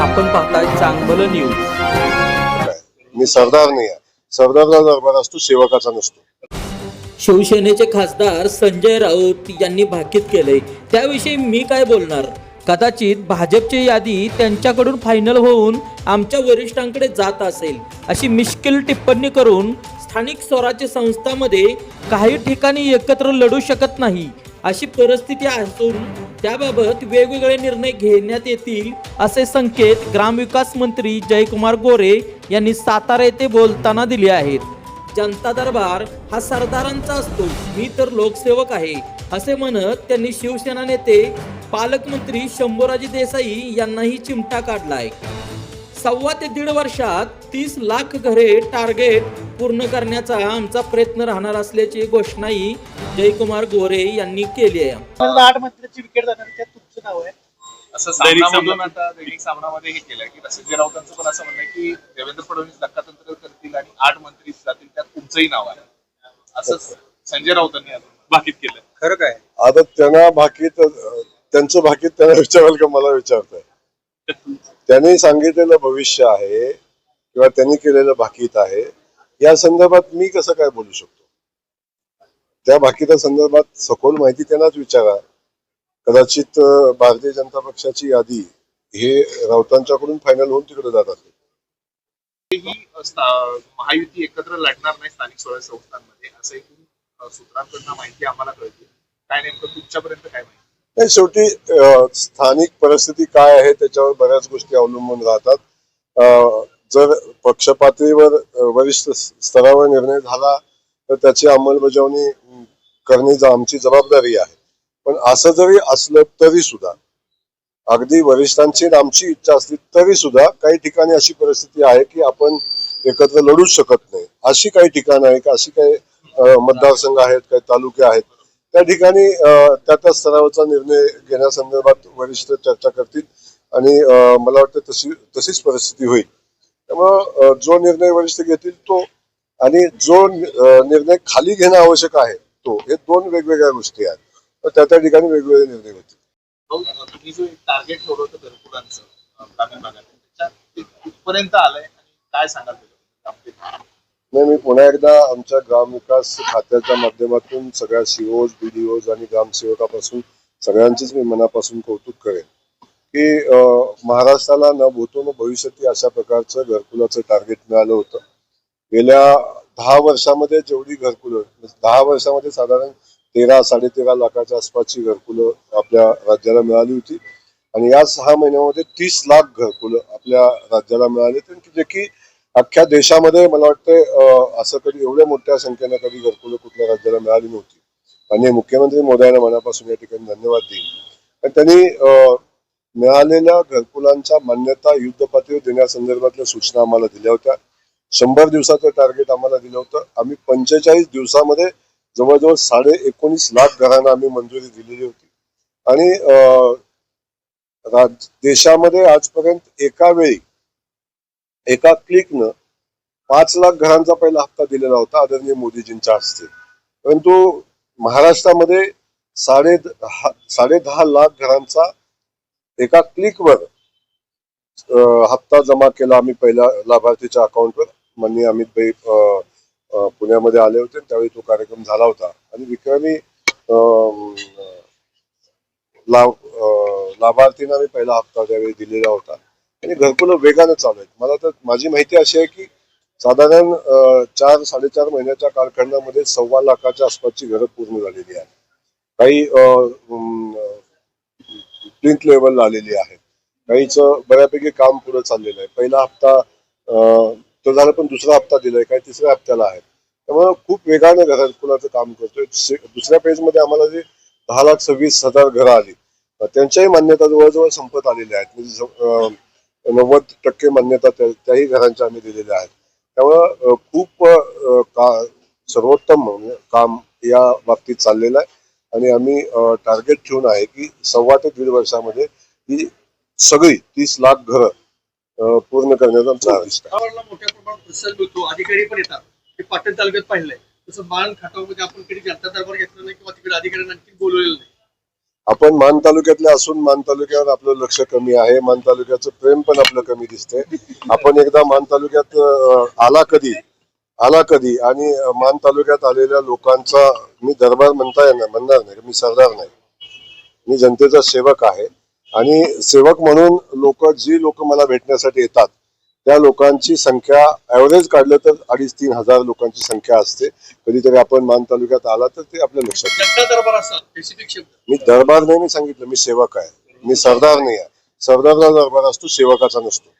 आपण पाहताय चांगलं न्यूज मी सरदार नाही आहे. सरदारला दरबार असतो सेवकाचा नसतो. शिवसेनेचे खासदार संजय राऊत यांनी भाकीत केलंय. त्याविषयी मी काय बोलणार? कदाचित भाजपची यादी त्यांच्याकडून फायनल होऊन आमच्या वरिष्ठांकडे जात असेल अशी मिश्किल टिप्पणी करून स्थानिक स्वराज्य संस्थांमध्ये काही ठिकाणी एकत्र लढू शकत नाही अशी परिस्थिती असून त्याबाबत वेगवेगळे निर्णय घेण्यात येतील असे संकेत ग्रामविकास मंत्री जयकुमार गोरे यांनी सातारा येथे बोलताना दिले आहेत. जनता दरबार हा सरदारांचा असतो मी तर लोकसेवक आहे असे म्हणत त्यांनी शिवसेना नेते पालकमंत्री शंभूराजे देसाई यांनाही चिमटा काढलाय. सव्वा ते दीड वर्षात तीस लाख घरे टार्गेट पूर्ण करण्याचा आमचा प्रयत्न राहणार असल्याची घोषणाही जयकुमार गोरे यांनी केली आहे. आठ विकेट जाणार तुमचं नाव आहे. असं सामनामधून आता दैनिक सामनामध्ये हे केलंय की संजय राऊतांचं पण असं म्हणणं की देवेंद्र फडणवीस धक्कातंत्र करतील आणि आठ मंत्री जातील त्यात तुमचंही नाव आहे. असं संजय राऊतांनी भाकीत केलं खरं काय? आता त्यांना भाकीत त्यांचं भाकीत त्यांना विचाराल का मला विचारताय? त्यांनी सांगितलेलं भविष्य आहे किंवा त्यांनी केलेलं भाकीत आहे. या संदर्भात मी कसं काय बोलू शकतो? त्या भाकीता संदर्भात सखोल माहिती त्यांनाच विचारा. कदाचित भारतीय जनता पक्षाची यादी हे राऊतांच्याकडून फायनल होऊन तिकडे जात असेल. महायुती एकत्र लढणार नाही स्थानिक स्वराज्य संस्थांमध्ये असं एकूण सूत्रांकडनं माहिती आम्हाला कळते. काय नेमकं तुमच्यापर्यंत काय माहिती? नाही शेवटी स्थानिक परिस्थिती काय आहे त्याच्यावर बऱ्याच गोष्टी अवलंबून राहतात. जर पक्षपातळीवर वरिष्ठ स्तरावर निर्णय झाला तर त्याची अंमलबजावणी करणे आमची जबाबदारी आहे. पण असं जरी असलं तरी सुद्धा अगदी वरिष्ठांची आमची इच्छा असली तरी सुद्धा काही ठिकाणी अशी परिस्थिती आहे की आपण एकत्र लढूच शकत नाही. अशी काही ठिकाणं आहे का अशी काही मतदारसंघ आहेत काही तालुके आहेत. त्या ठिकाणी त्या त्या स्तरावरचा निर्णय घेण्यासंदर्भात वरिष्ठ चर्चा करतील आणि मला वाटतं तशी तशीच परिस्थिती होईल. त्यामुळं जो निर्णय वरिष्ठ घेतील तो आणि जो निर्णय खाली घेणं आवश्यक आहे तो हे दोन वेगवेगळ्या गोष्टी आहेत. तर त्या त्या ठिकाणी वेगवेगळे निर्णय होतील. भाऊ, अ, तुम्ही जो एक टार्गेट ठेवलं होतं घरकुलांचं अ, ग्रामीण भागात त्याच्यात ते कुठपर्यंत आलंय काय सांगाल? नाही मी पुन्हा एकदा आमच्या ग्रामविकास खात्याच्या माध्यमातून सगळ्या सीओज बीडीओज आणि ग्रामसेवकापासून सगळ्यांचीच मी मनापासून कौतुक करेन. की महाराष्ट्राला न भूतो न अशा प्रकारचं घरकुलाचं टार्गेट मिळालं होतं. गेल्या दहा वर्षामध्ये जेवढी घरकुलं म्हणजे दहा वर्षामध्ये साधारण तेरा साडेतेरा लाखाच्या आसपासची घरकुलं आपल्या राज्याला मिळाली होती. आणि या सहा महिन्यामध्ये तीस लाख घरकुलं आपल्या राज्याला मिळाली होती. जे की अख्ख्या देशामध्ये मला वाटतं असं कधी एवढ्या मोठ्या संख्येनं कधी घरकुलं कुठल्या राज्याला मिळाली नव्हती. आणि मुख्यमंत्री मोदयांना मनापासून या ठिकाणी धन्यवाद देईन. आणि त्यांनी अं, मिळालेल्या घरकुलांच्या मान्यता युद्धपातळीवर देण्यासंदर्भातल्या सूचना आम्हाला दिल्या होत्या. शंभर दिवसाचं टार्गेट आम्हाला दिलं होतं. आम्ही पंचेचाळीस दिवसामध्ये जवळजवळ साडे एकोणीस लाख घरांना आम्ही मंजुरी दिलेली होती. आणि अं, राज- देशामध्ये आजपर्यंत एका वेळी एका क्लिकनं पाच लाख घरांचा पहिला हप्ता दिलेला होता आदरणीय मोदीजींच्या हस्ते. परंतु महाराष्ट्रामध्ये साडे साडे दहा लाख घरांचा एका क्लिकवर हप्ता जमा केला आम्ही पहिल्या लाभार्थीच्या अकाउंटवर. माननीय अमित भाई पुण्यामध्ये आले होते. त्यावेळी तो कार्यक्रम झाला होता. आणि विक्रमी लाभ लाभार्थींना मी पहिला हप्ता त्यावेळी दिलेला होता. आणि घरकुलं वेगानं चालू आहेत. मला तर माझी माहिती अशी आहे की साधारण चार साडेचार महिन्याच्या कालखंडामध्ये सव्वा लाखाच्या आसपासची घरं पूर्ण झालेली आहे काही प्लिंथ लेवल आलेली आहेत काहीच बऱ्यापैकी काम पुढे चाललेलं आहे. पहिला हप्ता तो झाला पण दुसरा हप्ता दिलाय काही तिसऱ्या हप्त्याला आहे. त्यामुळे खूप वेगाने घरात घरकुलाचं काम करतोय. दुसऱ्या पेजमध्ये आम्हाला जे दहा लाख सव्वीस हजार घरं आली त्यांच्याही मान्यता जवळजवळ संपत आलेल्या आहेत. म्हणजे नव्वद टक्के मान्यता त्या- त्याही घरांच्या आम्ही दिलेल्या आहेत. त्यामुळं खूप का सर्वोत्तम काम या बाबतीत चाललेलं आहे. आणि आम्ही टार्गेट ठेवून आहे की सव्वा ते दीड वर्षामध्ये ही सगळी तीस लाख घरं पूर्ण करण्याचा आमचा गावाला मोठ्या प्रमाणात अधिकारी पण येतात. ते पाटण तालुक्यात पाहिलंय. तसं खाटावमध्ये आपण कधी जनता दरबार घेतला नाही किंवा तिकडे अधिकाऱ्यांना आणखी बोलवलेलं नाही. आपण मान तालुक्यातले असून मान तालुक्यावर आपलं लक्ष कमी आहे मान तालुक्याचं प्रेम पण आपलं कमी दिसतंय. आपण एकदा मान तालुक्यात आला कधी आला कधी? आणि मान तालुक्यात आलेल्या लोकांचा मी दरबार म्हणता येणार म्हणणार नाही मी सरदार नाही. मी जनतेचा सेवक आहे. आणि सेवक म्हणून लोक जी लोक मला भेटण्यासाठी येतात त्या लोकांची संख्या ऍव्हरेज काढलं तर अडीच तीन हजार लोकांची संख्या असते. कधीतरी आपण मान तालुक्यात आला तर ते आपल्या लक्षात मी दरबार नाही मी सांगितलं मी सेवक आहे. मी सरदार नाही आहे. सरदारचा दरबार असतो सेवकाचा नसतो.